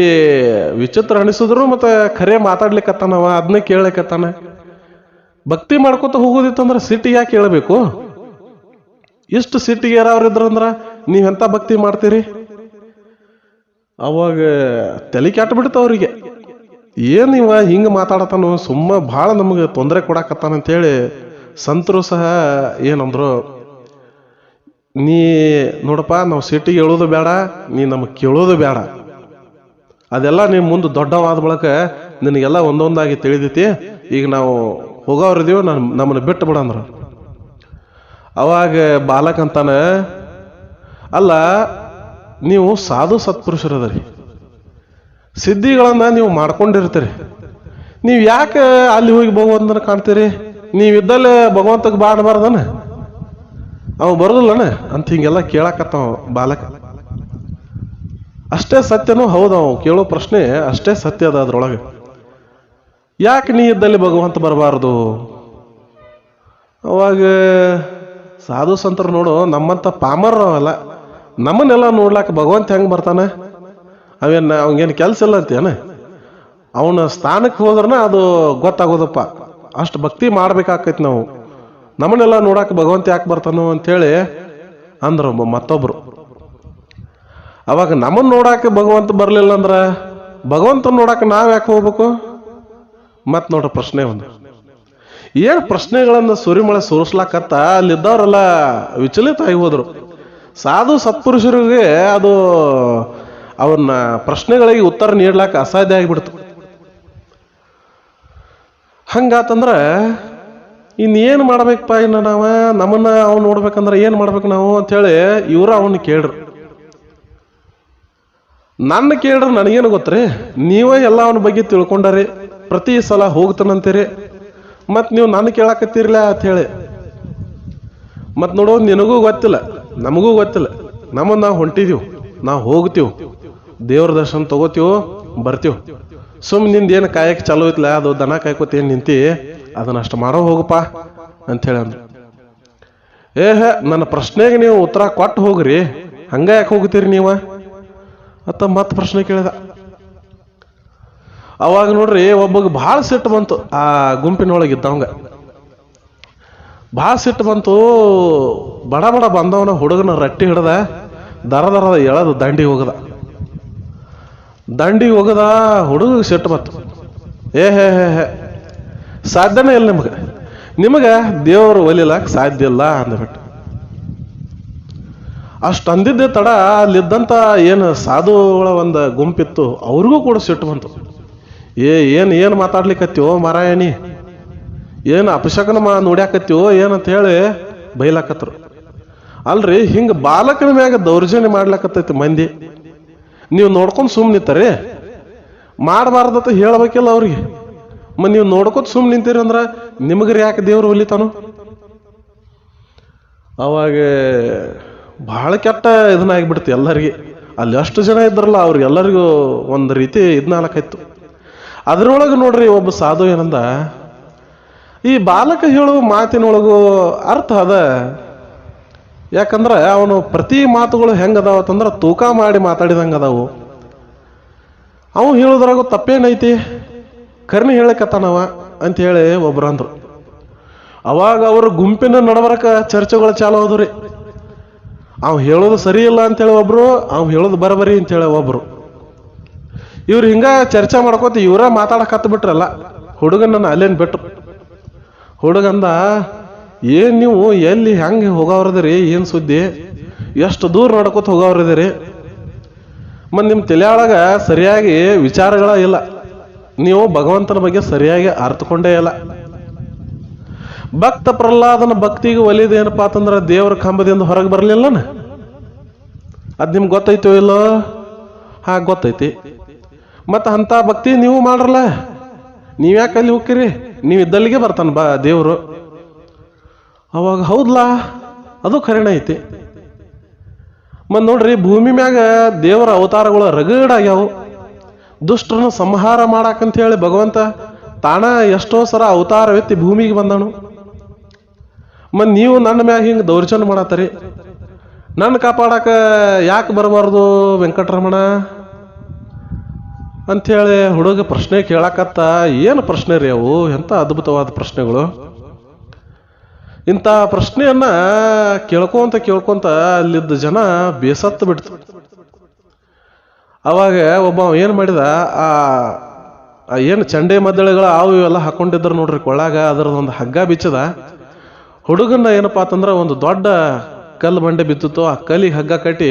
ವಿಚಿತ್ರ ಅನಿಸಿದ್ರು, ಮತ್ತೆ ಖರೆ ಮಾತಾಡ್ಲಿಕ್ಕತ್ತಾನವ ಅದನ್ನ ಕೇಳಲಿಕ್ಕತ್ತಾನ ಭಕ್ತಿ ಮಾಡ್ಕೊತ ಹೋಗೋದಿತ್ತಂದ್ರೆ ಸಿಟ್ಟಿಗೆ ಯಾಕೆ ಕೇಳಬೇಕು? ಇಷ್ಟು ಸಿಟ್ಟಿಗೆ ನೀವು ನೀವೆಂತ ಭಕ್ತಿ ಮಾಡ್ತೀರಿ? ಅವಾಗ ತಲೆ ಕೆಟ್ಟ ಅವರಿಗೆ. ಏನು ಇವ ಹಿಂಗ ಮಾತಾಡತಾನು ಸುಮ್ಮ ಭಾಳ ನಮಗೆ ತೊಂದರೆ ಕೊಡಾಕತ್ತಾನ ಅಂತೇಳಿ ಸಂತರು ಸಹ ಏನಂದ್ರು, ನೀ ನೋಡಪ್ಪ, ನಾವು ಸಿಟ್ಟಿಗೆ ಹೇಳೋದು ಬೇಡ, ನೀ ನಮಗೆ ಕೇಳೋದು ಬೇಡ. ಅದೆಲ್ಲ ನೀನು ಮುಂದೆ ದೊಡ್ಡವಾದ ಬಳಕ ನಿನಗೆಲ್ಲ ಒಂದೊಂದಾಗಿ ತಿಳಿದೈತಿ, ಈಗ ನಾವು ಹೋಗೋರಿದೀವಿ ನಾನು, ನಮ್ಮನ್ನು ಬಿಟ್ಟು ಬಿಡಂದ್ರು ಅವಾಗ ಬಾಲಕ್ ಅಂತಾನ, ಅಲ್ಲ ನೀವು ಸಾಧು ಸತ್ಪುರುಷರದರಿ. ಸಿದ್ಧಿಗಳನ್ನ ನೀವು ಮಾಡ್ಕೊಂಡಿರ್ತೀರಿ. ನೀವು ಯಾಕೆ ಅಲ್ಲಿ ಹೋಗಿ ಭಗವಂತನ ಕಾಣ್ತೀರಿ? ನೀವಿದ್ದಲ್ಲೇ ಭಗವಂತಗೆ ಬಾಡಬಾರ್ದನ ಅವ ಬರೋದಿಲ್ಲನ? ಅಂತ ಹಿಂಗೆಲ್ಲ ಕೇಳಾಕತ್ತಾವ ಬಾಲಕ. ಅಷ್ಟೇ ಸತ್ಯನೂ ಹೌದು ಅವ, ಕೇಳೋ ಪ್ರಶ್ನೆ ಅಷ್ಟೇ ಸತ್ಯ ಅದ ಅದ್ರೊಳಗೆ. ಯಾಕೆ ನೀ ಇದ್ದಲ್ಲಿ ಭಗವಂತ ಬರಬಾರ್ದು? ಅವಾಗ ಸಾಧು ಸಂತರು ನೋಡು, ನಮ್ಮಂತ ಪಾಮರ್ ಅಲ್ಲ. ನಮ್ಮನ್ನೆಲ್ಲ ನೋಡ್ಲಾಕ ಭಗವಂತ ಹೆಂಗ್ ಬರ್ತಾನೆ? ಅವೇನು ಅವಂಗೇನು ಕೆಲಸ ಇಲ್ಲ ಅಂತೇನ ಅವನ ಸ್ಥಾನಕ್ಕೆ ಹೋದ್ರನ ಅದು ಗೊತ್ತಾಗೋದಪ್ಪ. ಅಷ್ಟು ಭಕ್ತಿ ಮಾಡ್ಬೇಕಾಕೈತಿ ನಾವು. ನಮ್ಮನ್ನೆಲ್ಲ ನೋಡಾಕ ಭಗವಂತ ಯಾಕೆ ಬರ್ತಾನೋ ಅಂತೇಳಿ ಅಂದರು ಒಬ್ಬ ಮತ್ತೊಬ್ರು. ಅವಾಗ ನಮ್ಮನ್ನು ನೋಡಾಕ ಭಗವಂತ ಬರಲಿಲ್ಲ ಅಂದ್ರೆ ಭಗವಂತನ ನೋಡಾಕ ನಾವು ಯಾಕೆ ಹೋಗ್ಬೇಕು? ಮತ್ತೆ ನೋಡ್ರಿ ಪ್ರಶ್ನೆ ಒಂದು. ಏನು ಪ್ರಶ್ನೆಗಳನ್ನು ಸುರಿಮಳೆ ಸುರಿಸ್ಲಾಕತ್ತ ಅಲ್ಲಿದ್ದವರೆಲ್ಲ ವಿಚಲಿತ ಆಗಿ ಹೋದ್ರು. ಸಾಧು ಸತ್ಪುರುಷರಿಗೆ ಅದು ಅವನ್ನ ಪ್ರಶ್ನೆಗಳಿಗೆ ಉತ್ತರ ನೀಡ್ಲಾಕ ಅಸಾಧ್ಯ ಆಗಿಬಿಡ್ತು. ಹಂಗಾತಂದ್ರೆ ಇನ್ನೇನು ಮಾಡ್ಬೇಕಪ್ಪ ಇನ್ನು ನಾವು? ನಮ್ಮನ್ನ ಅವ್ನು ನೋಡ್ಬೇಕಂದ್ರೆ ಏನು ಮಾಡ್ಬೇಕು ನಾವು ಅಂತೇಳಿ ಇವ್ರ ಅವನ್ನ ಕೇಳ್ರು. ನನ್ನ ಕೇಳ್ರಿ ನನಗೇನು ಗೊತ್ತ್ರಿ? ನೀವೇ ಎಲ್ಲ ಅವನ ಬಗ್ಗೆ ತಿಳ್ಕೊಂಡರಿ. ಪ್ರತಿ ಸಲ ಹೋಗ್ತಾನಂತೀರಿ. ಮತ್ತು ನೀವು ನನ್ನ ಅಂತ ಹೇಳಿ. ಮತ್ತು ನೋಡೋ, ನಿನಗೂ ಗೊತ್ತಿಲ್ಲ. ನಮಗೂ ಗೊತ್ತಿಲ್ಲ. ನಮ್ಮ ನಾವು ಹೊಂಟಿದೀವಿ. ನಾವು ಹೋಗ್ತೀವಿ. ದೇವ್ರ ದರ್ಶನ ತಗೋತೀವಿ, ಬರ್ತೀವಿ. ಸುಮ್ನಿಂದ ಏನು ಕಾಯಕ್ಕೆ ಚಾಲೂ ಐತ್ಲ? ಅದು ದನ ಕಾಯ್ಕೋತ ಏನು ನಿಂತಿ? ಅದನ್ನ ಅಷ್ಟು ಮಾಡೋ ಹೋಗಪ್ಪ ಅಂಥೇಳಿ ಅಂದ್ರು. ಏಹ, ನನ್ನ ಪ್ರಶ್ನೆಗೆ ನೀವು ಉತ್ತರ ಕೊಟ್ಟು ಹೋಗ್ರಿ. ಹಂಗ ಯಾಕೆ ಹೋಗ್ತೀರಿ ನೀವ? ಅತ್ತ ಮತ್ತೆ ಪ್ರಶ್ನೆ ಕೇಳಿದ. ಅವಾಗ ನೋಡ್ರಿ, ಒಬ್ಬಗೆ ಭಾಳ ಸಿಟ್ಟು ಬಂತು ಆ ಗುಂಪಿನೊಳಗಿದ್ದವಂಗ ಭಾಳ ಸಿಟ್ಟು ಬಂತು. ಬಡ ಬಡ ಬಂದವನ ಹುಡುಗನ ರಟ್ಟಿ ಹಿಡ್ದ ದರ ದರದ ಎಳೆದು ದಂಡಿಗೆ ಹೋಗದ. ದಂಡಿಗೆ ಹೋಗದ ಹುಡುಗ ಸಿಟ್ಟು ಬಂತು. ಏ, ಹೇ ಹೇ ಹೇ, ಸಾಧ್ಯನೇ ಇಲ್ಲ ನಿಮಗೆ. ನಿಮಗೆ ದೇವರು ಒಲಿಲಕ್ಕೆ ಸಾಧ್ಯ ಇಲ್ಲ ಅಂದ್ಬಿಟ್ಟು. ಅಷ್ಟು ಅಂದಿದ್ದೆ ತಡ ಅಲ್ಲಿದ್ದಂಥ ಏನು ಸಾಧುಗಳ ಒಂದು ಗುಂಪಿತ್ತು, ಅವ್ರಿಗೂ ಕೂಡ ಸಿಟ್ಟು ಬಂತು. ಏ, ಏನು ಏನು ಮಾತಾಡ್ಲಿಕ್ಕತ್ತೀವೋ ಮಾರಾಯಣಿ? ಏನು ಅಪಶಕನ ಮಾ ನೋಡ್ಯಾಕತ್ತೀವೋ ಏನಂತ ಹೇಳಿ ಬೈಲಾಕತ್ರು. ಅಲ್ರಿ, ಹಿಂಗೆ ಬಾಲಕನ ಮ್ಯಾಗ ದೌರ್ಜನ್ಯ ಮಾಡ್ಲಾಕತ್ತೈತಿ ಮಂದಿ. ನೀವು ನೋಡ್ಕೊಂಡು ಸುಮ್ಮನೆ ನಿಂತರಿ? ಮಾಡಬಾರ್ದತ್ತ ಹೇಳ್ಬೇಕಿಲ್ಲ ಅವ್ರಿಗೆ. ಮ ನೀವು ನೋಡ್ಕೊತ ಸುಮ್ಮನೆ ನಿಂತೀರಿ ಅಂದ್ರೆ ನಿಮಗ್ರಿ ಯಾಕೆ ದೇವ್ರು ಹೊಲಿತಾನು? ಅವಾಗ ಭಾಳ ಕೆಟ್ಟ ಇದನ್ನ ಆಗಿಬಿಡ್ತು ಎಲ್ಲರಿಗೆ. ಅಲ್ಲಿ ಅಷ್ಟು ಜನ ಇದ್ರಲ್ಲ ಅವ್ರಿಗೆಲ್ಲರಿಗೂ ಒಂದು ರೀತಿ ಇದನ್ನಾಲಕ್ಕಾಯ್ತು ಅದ್ರೊಳಗೆ ನೋಡ್ರಿ ಒಬ್ಬ ಸಾಧು ಏನಂದ ಈ ಬಾಲಕ ಹೇಳುವ ಮಾತಿನೊಳಗೂ ಅರ್ಥ ಅದ. ಯಾಕಂದ್ರೆ ಅವನು ಪ್ರತಿ ಮಾತುಗಳು ಹೆಂಗದಾವ ಅಂತಂದ್ರೆ ತೂಕ ಮಾಡಿ ಮಾತಾಡಿದಂಗೆ ಅದಾವು. ಅವ ಹೇಳೋದ್ರಾಗ ತಪ್ಪೇನೈತಿ? ಕರ್ನಿ ಹೇಳಕತ್ತಾನವ ಅಂತ ಹೇಳಿ ಒಬ್ರು ಅಂದ್ರು. ಅವಾಗ ಅವರು ಗುಂಪಿನ ನಡಬರಕ ಚರ್ಚೆಗಳು ಚಾಲು ಹೋದ್ರಿ ಅವ್ ಹೇಳೋದು ಸರಿ ಇಲ್ಲ ಅಂತೇಳಿ ಒಬ್ರು, ಅವ್ ಹೇಳೋದು ಬರಬರಿ ಅಂತೇಳಿ ಒಬ್ರು. ಇವ್ರು ಹಿಂಗ ಚರ್ಚೆ ಮಾಡ್ಕೋತ ಇವರ ಮಾತಾಡಕ್ ಹತ್ತು ಬಿಟ್ರಲ್ಲ ಹುಡುಗನನ್ನ ಅಲ್ಲೇನ್ ಬಿಟ್ರು. ಹುಡುಗಂದ, ಏನು ನೀವು ಎಲ್ಲಿ ಹೆಂಗೆ ಹೋಗವ್ರದ್ರಿ, ಏನು ಸುದ್ದಿ? ಎಷ್ಟು ದೂರ ನಡ್ಕೋತ ಹೋಗವ್ರದಿರಿ? ಮತ್ತು ನಿಮ್ಮ ತಲೆಯೊಳಗ ಸರಿಯಾಗಿ ವಿಚಾರಗಳ ಇಲ್ಲ. ನೀವು ಭಗವಂತನ ಬಗ್ಗೆ ಸರಿಯಾಗಿ ಅರ್ಥಕೊಂಡೇ ಇಲ್ಲ. ಭಕ್ತ ಪ್ರಹ್ಲಾದನ ಭಕ್ತಿಗೆ ಒಲಿದೇನಪ್ಪ ಅಂತಂದ್ರೆ ದೇವರ ಕಂಬದಿಂದ ಹೊರಗೆ ಬರಲಿಲ್ಲನ? ಅದು ನಿಮ್ಗೆ ಗೊತ್ತೈತೋ ಇಲ್ಲೋ? ಹಾ ಗೊತ್ತೈತಿ. ಮತ್ತು ಅಂಥ ಭಕ್ತಿ ನೀವು ಮಾಡ್ರಲ್ಲ? ನೀವ್ಯಾಕೆ ಅಲ್ಲಿ ಹೋಗ್ತೀರಿ? ನೀವು ಇದ್ದಲ್ಲಿಗೆ ಬರ್ತಾನೆ ಬಾ ದೇವರು. ಅವಾಗ ಹೌದ್ಲಾ? ಅದು ಕರೆಣ ಐತಿ. ಮತ್ತು ನೋಡ್ರಿ, ಭೂಮಿ ಮ್ಯಾಗ ದೇವರ ಅವತಾರಗಳು ರಗಡಾಗ್ಯಾವು. ದುಷ್ಟರನ್ನು ಸಂಹಾರ ಮಾಡಾಕಂತ ಹೇಳಿ ಭಗವಂತ ತಾನ ಎಷ್ಟೋ ಸರ ಅವತಾರವೆತ್ತಿ ಭೂಮಿಗೆ ಬಂದನು. ಮತ್ತು ನೀವು ನನ್ನ ಮ್ಯಾಗ ಹಿಂಗೆ ದೌರ್ಜನ್ಯ ಮಾಡತ್ತರಿ ನನ್ನ ಕಾಪಾಡಕ್ಕೆ ಯಾಕೆ ಬರಬಾರ್ದು ವೆಂಕಟರಮಣ? ಅಂಥೇಳಿ ಹುಡುಗ ಪ್ರಶ್ನೆ ಕೇಳಕತ್ತ, ಏನು ಪ್ರಶ್ನೆ ರೀ ಅವು? ಎಂಥ ಅದ್ಭುತವಾದ ಪ್ರಶ್ನೆಗಳು? ಇಂಥ ಪ್ರಶ್ನೆಯನ್ನ ಕೇಳ್ಕೊಂತ ಕೇಳ್ಕೊಂತ ಅಲ್ಲಿದ್ದ ಜನ ಬೇಸತ್ತು ಬಿಡ್ತು ಅವಾಗ ಒಬ್ಬ ಏನು ಮಾಡಿದ, ಆ ಏನು ಚಂಡೆ ಮದ್ದಳೆಗಳು ಅವು ಇವೆಲ್ಲ ಹಾಕೊಂಡಿದ್ರು ನೋಡ್ರಿ ಕೊಳ್ಳಾಗ ಅದರದೊಂದು ಹಗ್ಗ ಬಿಚ್ಚದ. ಹುಡುಗನ ಏನಪ್ಪಾ ಅಂತಂದ್ರೆ ಒಂದು ದೊಡ್ಡ ಕಲ್ಲು ಬಂಡೆ ಬಿದ್ದಿತ್ತು ಆ ಕಲ್ಲಿಗೆ ಹಗ್ಗ ಕಟ್ಟಿ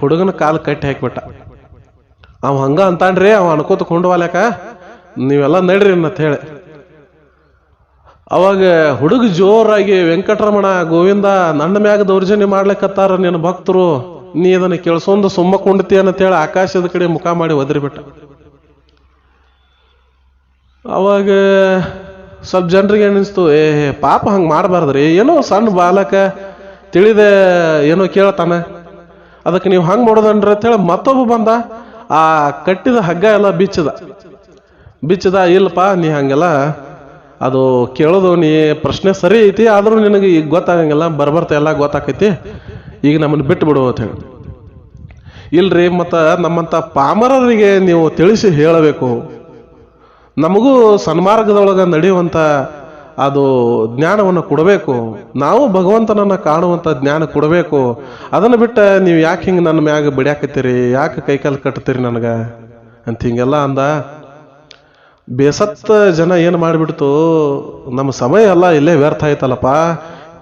ಹುಡುಗನ ಕಾಲು ಕಟ್ಟಿ ಹಾಕಿಬಿಟ್ಟ. ಅವ ಹಂಗ ಅಂತಾನ್ರಿ, ಅವ ಅನ್ಕೋತ ಕೊಂಡವಾಲ್ಯಾಕ ನೀವೆಲ್ಲ ನಡ್ರಿ ಅಂತ ಹೇಳಿ. ಅವಾಗ ಹುಡುಗ ಜೋರಾಗಿ ವೆಂಕಟರಮಣ ಗೋವಿಂದ, ನನ್ನ ಮ್ಯಾಗ ದೌರ್ಜನ್ಯ ಮಾಡ್ಲಿಕ್ಕತ್ತಾರ ನಿನ್ನ ಭಕ್ತರು. ನೀ ಅದನ್ನ ಕೇಳಿಸೊಂದು ಸುಮ್ಮ ಅಂತ ಅಂತೇಳಿ ಆಕಾಶದ ಕಡೆ ಮುಖ ಮಾಡಿ ಒದರಿಬಿಟ್ಟ. ಅವಾಗ ಸ್ವಲ್ಪ ಜನರಿಗೆ ಅನಿಸ್ತು ಏ ಪಾಪ ಹಂಗೆ ಮಾಡಬಾರ್ದ್ರಿ. ಏನೋ ಸಣ್ಣ ಬಾಲಕ ತಿಳಿದ ಏನೋ ಕೇಳ್ತಾನೆ. ಅದಕ್ಕೆ ನೀವು ಹಂಗೆ ಮಾಡೋದನ್ರಿ ಅಂತೇಳಿ ಮತ್ತೊಬ್ಬ ಬಂದ ಆ ಕಟ್ಟಿದ ಹಗ್ಗ ಎಲ್ಲ ಬಿಚ್ಚದ. ಬಿಚ್ಚದ, ಇಲ್ಲಪ್ಪ, ನೀ ಹಂಗೆಲ್ಲ ಅದು ಕೇಳೋದು, ನೀ ಪ್ರಶ್ನೆ ಸರಿ ಐತಿ, ಆದರೂ ನಿನಗೆ ಈಗ ಗೊತ್ತಾಗಂಗಿಲ್ಲ, ಬರ್ಬರ್ತ, ಎಲ್ಲ ಗೊತ್ತಾಕೈತಿ. ಈಗ ನಮ್ಮನ್ನು ಬಿಟ್ಟು ಬಿಡು ಅಂತ ಹೇಳಿ. ಇಲ್ರಿ, ಮತ್ತು ನಮ್ಮಂಥ ಪಾಮರರಿಗೆ ನೀವು ತಿಳಿಸಿ ಹೇಳಬೇಕು. ನಮಗೂ ಸನ್ಮಾರ್ಗದೊಳಗೆ ನಡೆಯುವಂಥ ಅದು ಜ್ಞಾನವನ್ನು ಕೊಡಬೇಕು. ನಾವು ಭಗವಂತನನ್ನು ಕಾಣುವಂಥ ಜ್ಞಾನ ಕೊಡಬೇಕು. ಅದನ್ನು ಬಿಟ್ಟು ನೀವು ಯಾಕೆ ಹಿಂಗೆ ನನ್ನ ಮ್ಯಾಗ ಬಿಡ್ಯಾಕತ್ತೀರಿ? ಯಾಕೆ ಕೈಕಾಲು ಕಟ್ತೀರಿ ನನಗೆ? ಅಂತ ಹಿಂಗೆಲ್ಲ ಅಂದ. ಬೇಸತ್ತ ಜನ ಏನು ಮಾಡಿಬಿಡ್ತು? ನಮ್ಮ ಸಮಯ ಎಲ್ಲ ಇಲ್ಲೇ ವ್ಯರ್ಥ ಆಯ್ತಲ್ಲಪ್ಪ.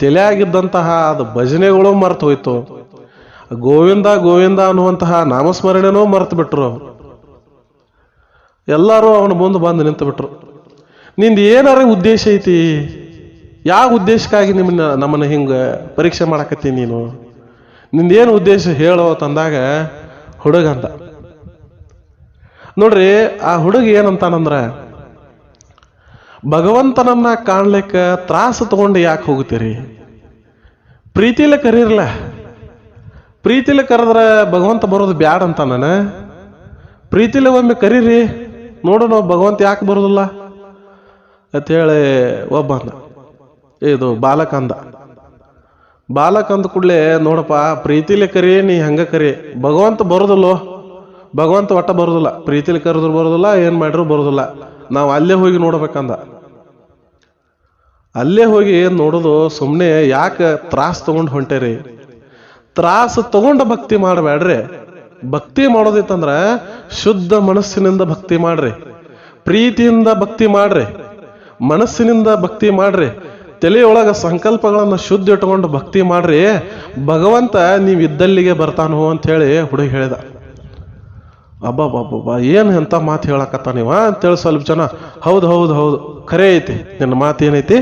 ತಲೆಯಾಗಿದ್ದಂತಹ ಅದು ಭಜನೆಗಳು ಮರೆತು ಹೋಯ್ತು. ಗೋವಿಂದ ಗೋವಿಂದ ಅನ್ನುವಂತಹ ನಾಮಸ್ಮರಣೆನೂ ಮರೆತು ಬಿಟ್ರು. ಎಲ್ಲರೂ ಅವನ ಮುಂದೆ ಬಂದು ನಿಂತು ಬಿಟ್ರು ನಿಂದು ಏನಾರ ಉದ್ದೇಶ ಐತಿ? ಯಾವ ಉದ್ದೇಶಕ್ಕಾಗಿ ನಿಮ್ಮನ್ನ, ನಮ್ಮನ್ನು ಹಿಂಗೆ ಪರೀಕ್ಷೆ ಮಾಡಕತ್ತಿ ನೀನು? ನಿಂದೇನು ಉದ್ದೇಶ ಹೇಳೋ ತಂದಾಗ, ಹುಡುಗ ಅಂತ. ನೋಡ್ರಿ, ಆ ಹುಡುಗ ಏನಂತಾನಂದ್ರ ಭಗವಂತನನ್ನ ಕಾಣ್ಲಿಕ್ಕೆ ತ್ರಾಸ ತಗೊಂಡು ಯಾಕೆ ಹೋಗ್ತೀರಿ ಪ್ರೀತಿಲೆ ಕರೀರಲ್ಲ ಪ್ರೀತಿಲೆ ಕರೆದ್ರೆ ಭಗವಂತ ಬರೋದು ಬ್ಯಾಡ ಅಂತ ನಾನು? ಪ್ರೀತಿಲೆ ಒಮ್ಮೆ ಕರೀರಿ ನೋಡೋಣ ಭಗವಂತ ಯಾಕೆ ಬರೋದಿಲ್ಲ? ಅಂತೇಳಿ ಒಬ್ಬ ಅಂದ ಇದು ಬಾಲಕ ಅಂದ ಬಾಲಕ ಅಂದ ಕೂಡಲೇ ನೋಡಪ್ಪ, ಪ್ರೀತಿಲಿ ಕರಿ, ನೀ ಹಂಗ ಕರಿ. ಭಗವಂತ ಬರೋದಿಲ್ಲೋ? ಭಗವಂತ ಒಟ್ಟ ಬರೋದಿಲ್ಲ. ಪ್ರೀತಿಲಿ ಕರೆದ್ರು ಬರೋದಿಲ್ಲ, ಏನು ಮಾಡಿದ್ರು ಬರೋದಿಲ್ಲ. ನಾವು ಅಲ್ಲೇ ಹೋಗಿ ನೋಡ್ಬೇಕಂದ. ಅಲ್ಲೇ ಹೋಗಿ ನೋಡೋದು ಸುಮ್ಮನೆ ಯಾಕೆ ತ್ರಾಸ ತಗೊಂಡು ಹೊಂಟೇರಿ? ತ್ರಾಸ ತಗೊಂಡು ಭಕ್ತಿ ಮಾಡಬೇಡ್ರಿ ಭಕ್ತಿ ಮಾಡೋದಿತ್ತಂದ್ರೆ ಶುದ್ಧ ಮನಸ್ಸಿನಿಂದ ಭಕ್ತಿ ಮಾಡ್ರಿ. ಪ್ರೀತಿಯಿಂದ ಭಕ್ತಿ ಮಾಡ್ರಿ. ಮನಸ್ಸಿನಿಂದ ಭಕ್ತಿ ಮಾಡ್ರಿ. ತಲೆಯೊಳಗ ಸಂಕಲ್ಪಗಳನ್ನು ಶುದ್ಧ ಇಟ್ಕೊಂಡು ಭಕ್ತಿ ಮಾಡ್ರಿ. ಭಗವಂತ ನೀವು ಇದ್ದಲ್ಲಿಗೆ ಬರ್ತಾನು ಅಂತ ಹೇಳಿ ಹುಡುಗ ಹೇಳಿದ. ಅಬ್ಬಬ್ಬಬ್ಬ ಏನು ಎಂತ ಮಾತು ಹೇಳಕತ್ತ ನೀವ ಅಂತೇಳಿ ಸ್ವಲ್ಪ ಜನ, ಹೌದು ಹೌದು ಹೌದು, ಖರೆ ಐತಿ, ನಿನ್ನ ಮಾತು ಏನೈತಿ?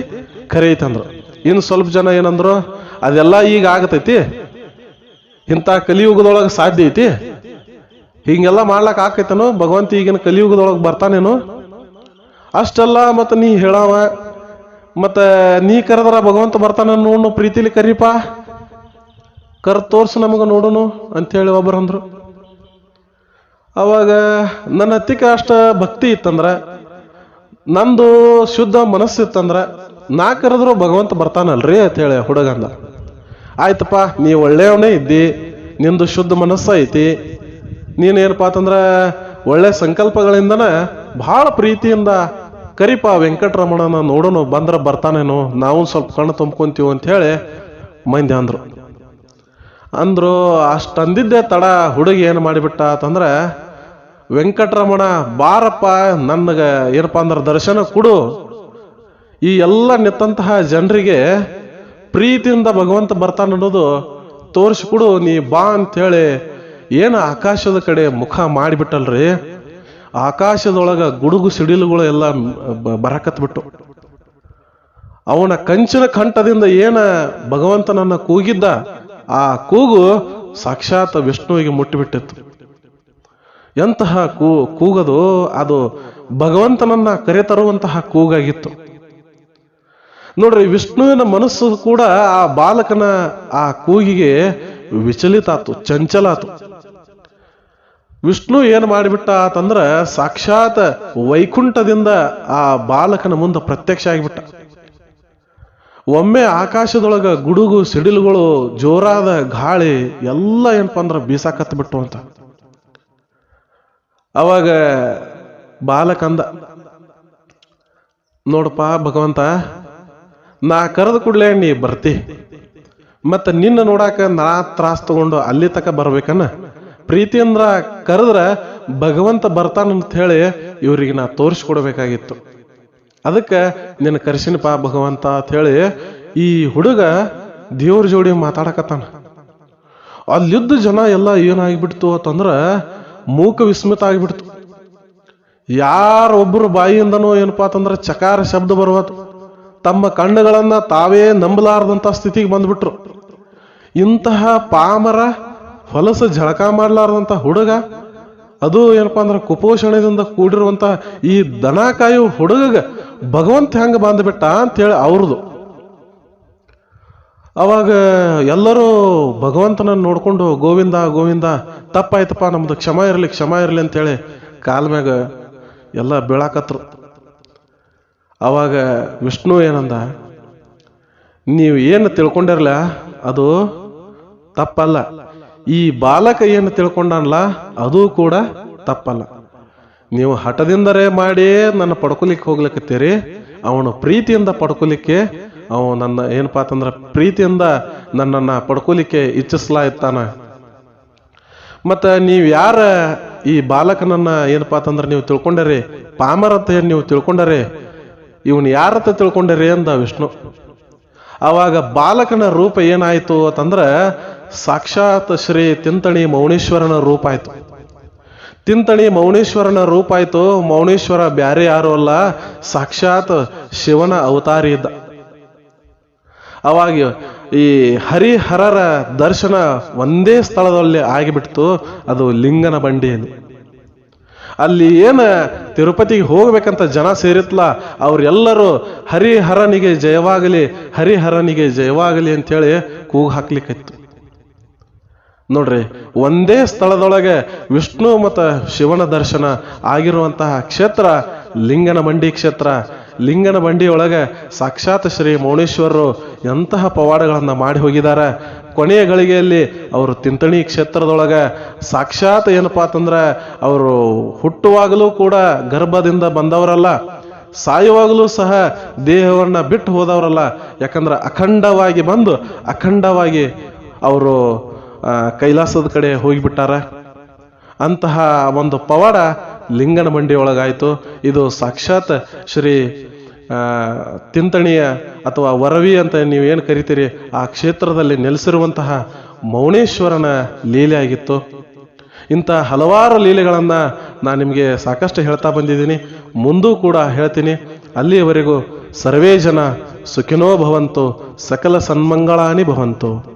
ಖರೆ ಐತಿ ಅಂದ್ರು. ಇನ್ನು ಸ್ವಲ್ಪ ಜನ ಏನಂದ್ರು, ಅದೆಲ್ಲ ಈಗ ಆಗತೈತಿ? ಇಂಥ ಕಲಿಯುಗದೊಳಗೆ ಸಾಧ್ಯ ಐತಿ? ಹಿಂಗೆಲ್ಲ ಮಾಡ್ಲಾಕ ಆಕೈತೇನೋ ಭಗವಂತ ಈಗಿನ ಕಲಿಯುಗದೊಳಗೆ ಬರ್ತಾನೇನು? ಅಷ್ಟಲ್ಲ ಮತ್ತು ನೀ ಹೇಳವ, ಮತ್ತು ನೀ ಕರೆದ್ರ ಭಗವಂತ ಬರ್ತಾನ ನೋಡು ಪ್ರೀತಿಲಿ ಕರೀಪ. ಕರ್ ತೋರ್ಸು ನಮಗ ನೋಡುನು ಅಂತೇಳಿ ಒಬ್ಬರು ಅಂದರು. ಅವಾಗ ನನ್ನ ಹತ್ತಿಕ ಅಷ್ಟ ಭಕ್ತಿ ಇತ್ತಂದ್ರೆ, ನಂದು ಶುದ್ಧ ಮನಸ್ಸಿತ್ತಂದ್ರೆ ನಾ ಕರೆದ್ರು ಭಗವಂತ ಬರ್ತಾನಲ್ರಿ ಅಂತ ಹೇಳಿ ಹುಡುಗಂದ. ಆಯ್ತಪ್ಪ, ನೀ ಒಳ್ಳೆಯವನೇ ಇದ್ದಿ, ನಿಂದು ಶುದ್ಧ ಮನಸ್ಸು ಐತಿ ನೀನೇನಪ್ಪ ಅಂತಂದ್ರೆ ಒಳ್ಳೆ ಸಂಕಲ್ಪಗಳಿಂದನೇ ಬಹಳ ಪ್ರೀತಿಯಿಂದ ಕರಿಪ ವೆಂಕಟರಮಣನ ನೋಡೋನು ಬಂದ್ರ ಬರ್ತಾನೇನೋ, ನಾವು ಸ್ವಲ್ಪ ಕಣ್ಣು ತುಂಬ್ಕೊಂತೀವಿ ಅಂತ ಹೇಳಿ ಮಂದಿ ಅಂದ್ರು. ಅಂದ್ರು ಅಷ್ಟಂದಿದ್ದೆ ತಡ, ಹುಡುಗಿ ಏನು ಮಾಡಿಬಿಟ್ಟ ಅಂತಂದ್ರೆ, ವೆಂಕಟರಮಣ, ಬಾರಪ್ಪ, ನನಗೆ ಏನಪ್ಪ ಅಂದ್ರೆ ದರ್ಶನ ಕೊಡು. ಈ ಎಲ್ಲ ನಿತ್ತಂತಹ ಜನರಿಗೆ ಪ್ರೀತಿಯಿಂದ ಭಗವಂತ ಬರ್ತಾನ ಅನ್ನೋದು ತೋರಿಸ್ಕೊಡು, ನೀ ಬಾ ಅಂತೇಳಿ ಏನು ಆಕಾಶದ ಕಡೆ ಮುಖ ಮಾಡಿಬಿಟ್ಟಲ್ರಿ? ಆಕಾಶದೊಳಗ ಗುಡುಗು ಸಿಡಿಲುಗಳು ಎಲ್ಲ ಬರಕತ್ಬಿಟ್ಟು ಅವನ ಕಂಚಿನ ಕಂಠದಿಂದ ಏನ ಭಗವಂತನನ್ನ ಕೂಗಿದ್ದ, ಆ ಕೂಗು ಸಾಕ್ಷಾತ್ ವಿಷ್ಣುವಿಗೆ ಮುಟ್ಟಿಬಿಟ್ಟಿತ್ತು. ಎಂತಹ ಕೂ, ಕೂಗದು, ಅದು ಭಗವಂತನನ್ನ ಕರೆತರುವಂತಹ ಕೂಗಾಗಿತ್ತು. ನೋಡ್ರಿ, ವಿಷ್ಣುವಿನ ಮನಸ್ಸು ಕೂಡ ಆ ಬಾಲಕನ ಆ ಕೂಗಿಗೆ ವಿಚಲಿತಾತು, ಚಂಚಲಾತು. ವಿಷ್ಣು ಏನು ಮಾಡಿಬಿಟ್ಟ ಆತಂದ್ರ ಸಾಕ್ಷಾತ್ ವೈಕುಂಠದಿಂದ ಆ ಬಾಲಕನ ಮುಂದೆ ಪ್ರತ್ಯಕ್ಷ ಆಗಿಬಿಟ್ಟ. ಒಮ್ಮೆ ಆಕಾಶದೊಳಗ ಗುಡುಗು ಸಿಡಿಲುಗಳು ಜೋರಾದ ಗಾಳಿ ಎಲ್ಲ ಏನಪ್ಪ ಅಂದ್ರೆ ಬೀಸಾಕತ್ ಬಿಟ್ಟು ಅಂತ. ಅವಾಗ ಬಾಲಕಂದ ನೋಡಪ್ಪ ಭಗವಂತ, ನಾ ಕರೆದ ಕೂಡಲೇ ನೀ ಬರ್ತಿ, ಮತ್ತೆ ನಿನ್ನ ನೋಡಾಕ ನಾ ತ್ರಾಸ್ ತಗೊಂಡು ಅಲ್ಲಿ ತಕ ಬರ್ಬೇಕನ್ನ? ಪ್ರೀತಿಯಿಂದ ಕರೆದ್ರ ಭಗವಂತ ಬರ್ತಾನಂತ ಹೇಳಿ ಇವ್ರಿಗೆ ನಾ ತೋರಿಸ್ಕೊಡ್ಬೇಕಾಗಿತ್ತು. ಅದಕ್ಕೆ ನಿನ್ನ ಕರ್ಸಿನಪ್ಪ ಭಗವಂತ ಅಂತ ಹೇಳಿ ಈ ಹುಡುಗ ದೇವ್ರ ಜೋಡಿ ಮಾತಾಡಕತ್ತಾನ. ಅಲ್ಲಿದ್ದ ಜನ ಎಲ್ಲ ಏನಾಗ್ಬಿಡ್ತು ಅಂತಂದ್ರೆ ಮೂಕ ವಿಸ್ಮಿತ ಆಗಿಬಿಡ್ತು. ಯಾರೊಬ್ಬರು ಬಾಯಿಯಿಂದನೋ ಏನಪ್ಪಾ ಅಂತಂದ್ರೆ ಚಕಾರ ಶಬ್ದ ಬರುವತ್ತು ತಮ್ಮ ಕಣ್ಣುಗಳನ್ನ ತಾವೇ ನಂಬಲಾರದಂತ ಸ್ಥಿತಿಗೆ ಬಂದ್ಬಿಟ್ರು. ಇಂತಹ ಪಾಮರ ಹೊಲಸು ಜಳಕ ಮಾಡ್ಲಾರ್ದಂಥ ಹುಡುಗ? ಅದು ಏನಪ್ಪ ಅಂದ್ರೆ ಕುಪೋಷಣೆಯಿಂದ ಕೂಡಿರುವಂತ ಈ ದನ ಕಾಯೋ ಹುಡುಗಗೆ ಭಗವಂತ ಹೆಂಗೆ ಬಂದ್ಬಿಟ್ಟ ಅಂತೇಳಿ ಅವ್ರದು. ಅವಾಗ ಎಲ್ಲರೂ ಭಗವಂತನ ನೋಡ್ಕೊಂಡು, ಗೋವಿಂದ ಗೋವಿಂದ, ತಪ್ಪಾಯ್ತಪ್ಪ, ನಮ್ದು ಕ್ಷಮ ಇರಲಿ ಕ್ಷಮ ಇರಲಿ ಅಂತೇಳಿ ಕಾಲ ಮ್ಯಾಗ ಎಲ್ಲ ಬೀಳಾಕತ್ರು. ಅವಾಗ ವಿಷ್ಣು ಏನಂದ, ನೀವು ಏನು ತಿಳ್ಕೊಂಡಿರಲ್ಲ ಅದು ತಪ್ಪಲ್ಲ. ಈ ಬಾಲಕ ಏನು ತಿಳ್ಕೊಂಡಲ್ಲ ಅದು ಕೂಡ ತಪ್ಪಲ್ಲ. ನೀವು ಹಠದಿಂದರೇ ಮಾಡಿ ನನ್ನ ಪಡ್ಕೊಲಿಕ್ಕೆ ಹೋಗ್ಲಿಕ್ಕತ್ತೀರಿ ಅವನು ಪ್ರೀತಿಯಿಂದ ಪಡ್ಕೊಲಿಕ್ಕೆ ಅವ ನನ್ನ ಏನಪ್ಪಾ ಅಂತಂದ್ರೆ ಪ್ರೀತಿಯಿಂದ ನನ್ನನ್ನ ಪಡ್ಕೊಲಿಕ್ಕೆ ಇಚ್ಛಿಸ್ಲಾ ಇತ್ತಾನ ನೀವು ಯಾರ ಈ ಬಾಲಕನನ್ನ ಏನಪ್ಪಾ ಅಂತಂದ್ರೆ ನೀವು ತಿಳ್ಕೊಂಡರಿ ಪಾಮರತೆ ನೀವು ತಿಳ್ಕೊಂಡರಿ, ಇವನ್ ಯಾರತ್ತ ತಿಳ್ಕೊಂಡರಿ ಅಂದ ವಿಷ್ಣು. ಅವಾಗ ಬಾಲಕನ ರೂಪ ಏನಾಯ್ತು ಅಂತಂದ್ರೆ ಸಾಕ್ಷಾತ್ ಶ್ರೀ ತಿಂತಣಿ ಮೌನೇಶ್ವರನ ರೂಪ ಆಯಿತು. ತಿಂತಣಿ ಮೌನೇಶ್ವರನ ರೂಪ ಆಯಿತು. ಮೌನೇಶ್ವರ ಬ್ಯಾರೆ ಯಾರು ಅಲ್ಲ, ಸಾಕ್ಷಾತ್ ಶಿವನ ಅವತಾರಿ ಇದ್ದ. ಅವಾಗ ಈ ಹರಿಹರರ ದರ್ಶನ ಒಂದೇ ಸ್ಥಳದಲ್ಲಿ ಆಗಿಬಿಡ್ತು, ಅದು ಲಿಂಗನ ಬಂಡಿಯಲ್ಲಿ. ಅಲ್ಲಿ ಏನು ತಿರುಪತಿಗೆ ಹೋಗ್ಬೇಕಂತ ಜನ ಸೇರಿತ್ಲ, ಅವರೆಲ್ಲರೂ ಹರಿಹರನಿಗೆ ಜಯವಾಗಲಿ ಹರಿಹರನಿಗೆ ಜಯವಾಗಲಿ ಅಂತೇಳಿ ಕೂಗು ಹಾಕ್ಲಿಕ್ಕಿತ್ತು. ನೋಡ್ರಿ, ಒಂದೇ ಸ್ಥಳದೊಳಗೆ ವಿಷ್ಣು ಮತ್ತು ಶಿವನ ದರ್ಶನ ಆಗಿರುವಂತಹ ಕ್ಷೇತ್ರ ಲಿಂಗನ ಬಂಡಿ ಕ್ಷೇತ್ರ. ಲಿಂಗನ ಬಂಡಿಯೊಳಗೆ ಸಾಕ್ಷಾತ್ ಶ್ರೀ ಮೌನೇಶ್ವರರು ಎಂತಹ ಪವಾಡಗಳನ್ನು ಮಾಡಿ ಹೋಗಿದ್ದಾರೆ ಕೊನೆಯ ಗಳಿಗೆಯಲ್ಲಿ ಅವರು ತಿಂತಣಿ ಕ್ಷೇತ್ರದೊಳಗೆ ಸಾಕ್ಷಾತ್ ಏನಪ್ಪಾ ಅಂತಂದ್ರೆ ಅವರು ಹುಟ್ಟುವಾಗಲೂ ಕೂಡ ಗರ್ಭದಿಂದ ಬಂದವರಲ್ಲ, ಸಾಯುವಾಗಲೂ ಸಹ ದೇಹವನ್ನ ಬಿಟ್ಟು ಹೋದವರಲ್ಲ. ಯಾಕಂದ್ರೆ ಅಖಂಡವಾಗಿ ಬಂದು ಅಖಂಡವಾಗಿ ಅವರು ಕೈಲಾಸದ ಕಡೆ ಹೋಗಿಬಿಟ್ಟಾರ. ಅಂತಹ ಒಂದು ಪವಾಡ ಲಿಂಗನ ಮಂಡಿ ಒಳಗಾಯ್ತು ಇದು ಸಾಕ್ಷಾತ್ ಶ್ರೀ ತಿಂತಣಿಯ ಅಥವಾ ವರವಿ ಅಂತ ನೀವು ಏನು ಕರಿತೀರಿ, ಆ ಕ್ಷೇತ್ರದಲ್ಲಿ ನೆಲೆಸಿರುವಂತಹ ಮೌನೇಶ್ವರನ ಲೀಲೆ ಆಗಿತ್ತು. ಇಂಥ ಹಲವಾರು ಲೀಲೆಗಳನ್ನು ನಾನು ನಿಮಗೆ ಸಾಕಷ್ಟು ಹೇಳ್ತಾ ಬಂದಿದ್ದೀನಿ. ಮುಂದೂ ಕೂಡ ಹೇಳ್ತೀನಿ. ಅಲ್ಲಿಯವರೆಗೂ ಸರ್ವೇ ಜನ ಸುಖಿನೋ ಭವಂತು, ಸಕಲ ಸನ್ಮಂಗಳಾನಿ ಭವಂತು.